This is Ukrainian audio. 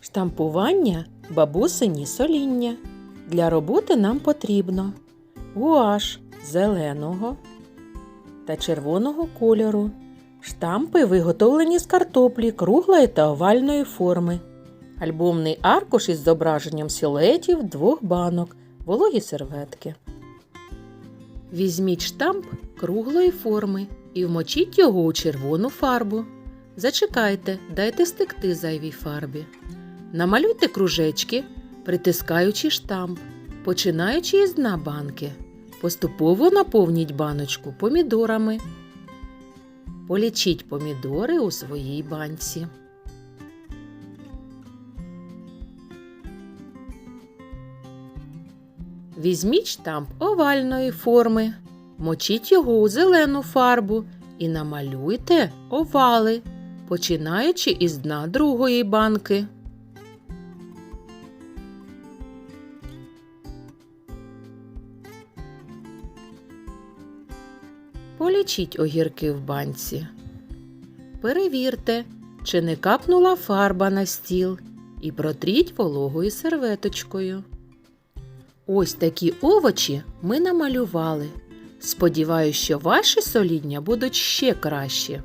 Штампування бабусині соління. Для роботи нам потрібно гуаш зеленого та червоного кольору. Штампи виготовлені з картоплі круглої та овальної форми. Альбомний аркуш із зображенням силуетів двох банок, вологі серветки. Візьміть штамп круглої форми і вмочіть його у червону фарбу. Зачекайте, дайте стекти зайвій фарбі. Намалюйте кружечки, притискаючи штамп, починаючи із дна банки. Поступово наповніть баночку помідорами. Полічіть помідори у своїй банці. Візьміть штамп овальної форми, мочіть його у зелену фарбу і намалюйте овали, починаючи із дна другої банки. Полічіть огірки в банці. Перевірте, чи не капнула фарба на стіл і протріть вологою серветочкою. Ось такі овочі ми намалювали. Сподіваюсь, що ваші соління будуть ще кращі.